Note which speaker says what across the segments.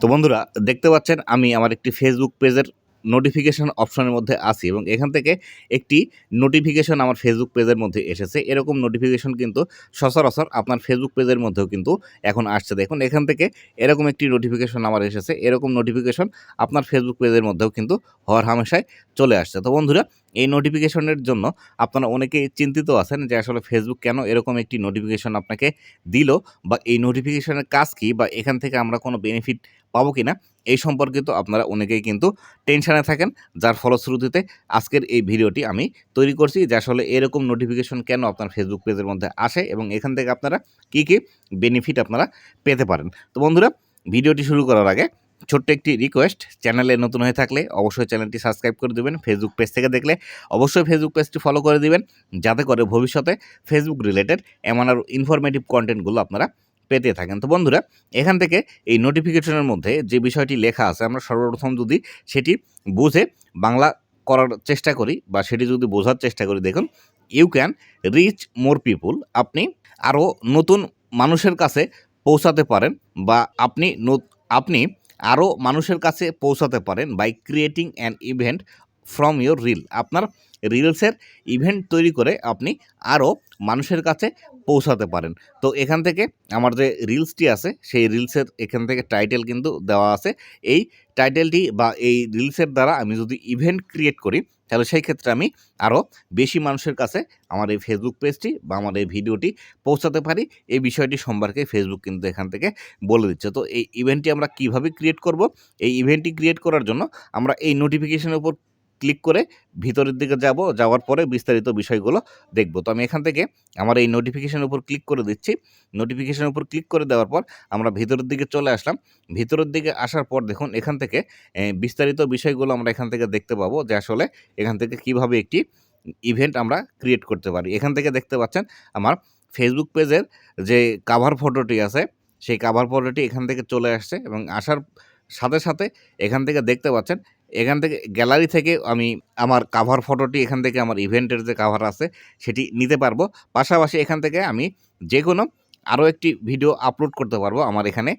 Speaker 1: তো বন্ধুরা, দেখতে পাচ্ছেন আমি আমার একটি ফেসবুক পেজের নোটিফিকেশন অপশনের মধ্যে আছি এবং এখান থেকে একটি নোটিফিকেশন আমার ফেসবুক পেজের মধ্যে এসেছে। এরকম নোটিফিকেশন কিন্তু সচরাচর আপনার ফেসবুক পেজের মধ্যেও কিন্তু এখন আসছে। দেখুন, এখান থেকে এরকম একটি নোটিফিকেশন আমার এসেছে। এরকম নোটিফিকেশন আপনার ফেসবুক পেজের মধ্যেও কিন্তু হওয়ার হামেশায় চলে আসছে। তো বন্ধুরা, এই নোটিফিকেশনের জন্য আপনারা অনেকেই চিন্তিত আছেন যে আসলে ফেসবুক কেন এরকম একটি নোটিফিকেশন আপনাকে দিল বা এই নোটিফিকেশনের কাজ কি বা এখান থেকে আমরা কোনো বেনিফিট পাবো কিনা, এই সম্পর্কিত আপনারা অনেকেই কিন্তু টেনশানে থাকেন, যার ফলশ্রুতিতে আজকের এই ভিডিওটি আমি তৈরি করছি, যে আসলে এরকম নোটিফিকেশন কেন আপনার ফেসবুক পেজের মধ্যে আসে এবং এখান থেকে আপনারা কী কী বেনিফিট আপনারা পেতে পারেন। তো বন্ধুরা, ভিডিওটি শুরু করার আগে ছোট্ট একটি রিকোয়েস্ট চ্যানেলে নতুন হয়ে থাকলে অবশ্যই চ্যানেলটি সাবস্ক্রাইব করে দেবেন ফেসবুক পেজ থেকে দেখলে অবশ্যই ফেসবুক পেজটি ফলো করে দিবেন, যাতে করে ভবিষ্যতে ফেসবুক রিলেটেড এমন আরও ইনফরমেটিভ কন্টেন্টগুলো আপনারা পেতে থাকেন। তো বন্ধুরা, এখান থেকে এই নোটিফিকেশনের মধ্যে যে বিষয়টি লেখা আছে, আমরা সর্বপ্রথম যদি সেটি বুঝে বাংলা করার চেষ্টা করি বা সেটি যদি বোঝার চেষ্টা করি, দেখুন you can reach more people আপনি আরও নতুন মানুষের কাছে পৌঁছাতে পারেন বা আপনি আপনি আরও মানুষের কাছে পৌঁছাতে পারেন by creating an event from your reel আপনার রিলসের ইভেন্ট তৈরি করে আপনি আরও মানুষের কাছে পৌঁছাতে পারেন। তো এখান থেকে আমার যে রিলসটি আছে, সেই রিলসের এখান থেকে টাইটেল কিন্তু দেওয়া আছে। এই টাইটেলটি বা এই রিলসের দ্বারা আমি যদি ইভেন্ট ক্রিয়েট করি, তাহলে সেই ক্ষেত্রে আমি আরও বেশি মানুষের কাছে আমার এই ফেসবুক পেজটি বা আমার এই ভিডিওটি পৌঁছাতে পারি। এই বিষয়টি সম্পর্কে ফেসবুক কিন্তু এখান থেকে বলে দিচ্ছে। তো এই ইভেন্টটি আমরা কীভাবে ক্রিয়েট করব? এই ইভেন্টটি ক্রিয়েট করার জন্য আমরা এই নোটিফিকেশনের উপর ক্লিক করে ভিতরের দিকে যাব, যাওয়ার পরে বিস্তারিত বিষয়গুলো দেখব। তো আমি এখান থেকে আমার এই নোটিফিকেশনের উপর ক্লিক করে দিচ্ছি। নোটিফিকেশনের উপর ক্লিক করে দেওয়ার পর আমরা ভিতরের দিকে চলে আসলাম। ভিতরের দিকে আসার পর দেখুন এখান থেকে বিস্তারিত বিষয়গুলো আমরা এখান থেকে দেখতে পাবো যে আসলে এখান থেকে কীভাবে একটি ইভেন্ট আমরা ক্রিয়েট করতে পারি। এখান থেকে দেখতে পাচ্ছেন আমার ফেসবুক পেজের যে কাভার ফটোটি আছে, সেই কাভার ফটোটি এখান থেকে চলে আসছে এবং আসার সাথে সাথে এখান থেকে দেখতে পাচ্ছেন এখান থেকে গ্যালারি থেকে আমি আমার কাভার ফটোটি এখান থেকে আমার ইভেন্টের যে কাভার আছে, সেটি নিতে পারব। পাশাপাশি এখান থেকে আমি যে কোনো আরও একটি ভিডিও আপলোড করতে পারব আমার এখানে,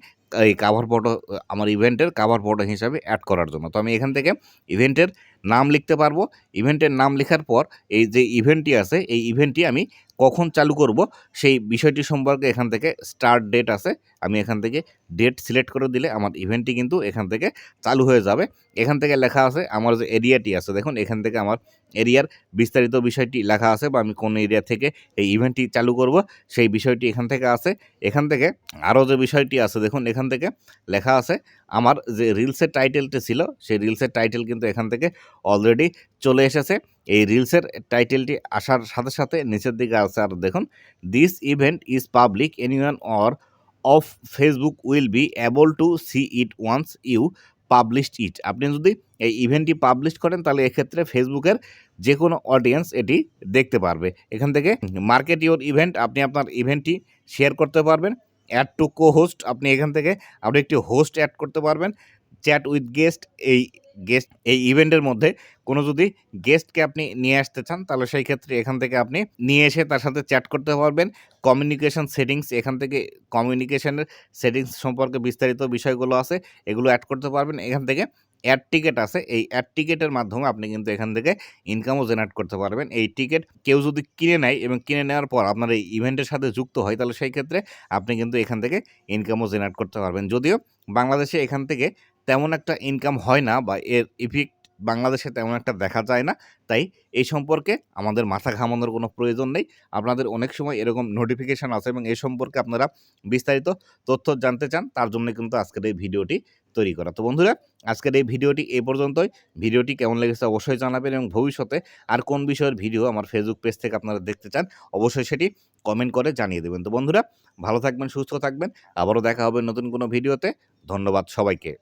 Speaker 1: এই কাভার ফটো আমার ইভেন্টের কাভার ফটো হিসাবে অ্যাড করার জন্য। তো আমি এখান থেকে ইভেন্টের নাম লিখতে পারব। ইভেন্টের নাম লেখার পর এই যে ইভেন্টটি আছে, এই ইভেন্টটি আমি কখন চালু করব, সেই বিষয়টি সম্পর্কে এখান থেকে স্টার্ট ডেট আছে। আমি এখান থেকে ডেট সিলেক্ট করে দিলে আমার ইভেন্টটি কিন্তু এখান থেকে চালু হয়ে যাবে। এখান থেকে লেখা আছে আমার যে এরিয়াটি আছে, দেখুন এখান থেকে আমার এরিয়ার বিস্তারিত বিষয়টি লেখা আছে বা আমি কোন এরিয়া থেকে এই ইভেন্টটি চালু করব, সেই বিষয়টি এখান থেকে আছে। এখান থেকে আরও যে বিষয়টি আছে, দেখুন এখান থেকে লেখা আছে আমার যে রিলসের টাইটেলটি ছিল, সেই রিলসের টাইটেল কিন্তু এখান থেকে অলরেডি চলে এসেছে। এই রিলসের টাইটেলটি আসার সাথে সাথে নিচের দিকে আছে আর দেখুন this event is public anyone or off Facebook will be able to see it once you published it আপনি যদি এই ইভেন্টটি পাবলিশ করেন, তাহলে এক্ষেত্রে ফেসবুকের যে কোনো অডিয়েন্স এটি দেখতে পারবে। এখান থেকে মার্কেট ইওর ইভেন্ট আপনি আপনার ইভেন্টটি শেয়ার করতে পারবেন। অ্যাড টু কো হোস্ট আপনি এখান থেকে আপনি একটি হোস্ট অ্যাড করতে পারবেন। চ্যাট উইথ গেস্ট এই গেস্ট এই ইভেন্টের মধ্যে কোনো যদি গেস্টকে আপনি নিয়ে আসতে চান, তাহলে সেই ক্ষেত্রে এখান থেকে আপনি নিয়ে এসে তার সাথে চ্যাট করতে পারবেন। কমিউনিকেশন সেটিংস এখান থেকে কমিউনিকেশনের সেটিংস সম্পর্কে বিস্তারিত বিষয়গুলো আছে, এগুলো অ্যাড করতে পারবেন। এখান থেকে অ্যাড টিকেট আছে, এই অ্যাড টিকেটের মাধ্যমে আপনি কিন্তু এখান থেকে ইনকামও জেনারেট করতে পারবেন। এই টিকিট কেউ যদি কিনে নেয় এবং কিনে নেওয়ার পর আপনার এই ইভেন্টের সাথে যুক্ত হয়, তাহলে সেই ক্ষেত্রে আপনি কিন্তু এখান থেকে ইনকামও জেনারেট করতে পারবেন। যদিও বাংলাদেশে এখান থেকে তেমন একটা ইনকাম হয় না বা এর ইফেক্ট বাংলাদেশে তেমন একটা দেখা যায় না। তাই এই সম্পর্কে আমাদের মাথা ঘামানোর কোনো প্রয়োজন নেই। আপনাদের অনেক সময় এরকম নোটিফিকেশান আছে এবং এই সম্পর্কে আপনারা বিস্তারিত তথ্য জানতে চান, তার জন্য কিন্তু আজকের এই ভিডিওটি তৈরি করা। তো বন্ধুরা, আজকের এই ভিডিওটি এই পর্যন্তই। ভিডিওটি কেমন লেগেছে অবশ্যই জানাবেন এবং ভবিষ্যতে আর কোন বিষয়ের ভিডিও আমার ফেসবুক পেজ থেকে আপনারা দেখতে চান, অবশ্যই সেটি কমেন্ট করে জানিয়ে দেবেন। তো বন্ধুরা, ভালো থাকবেন, সুস্থ থাকবেন। আবারও দেখা হবে নতুন কোনো ভিডিওতে। ধন্যবাদ সবাইকে।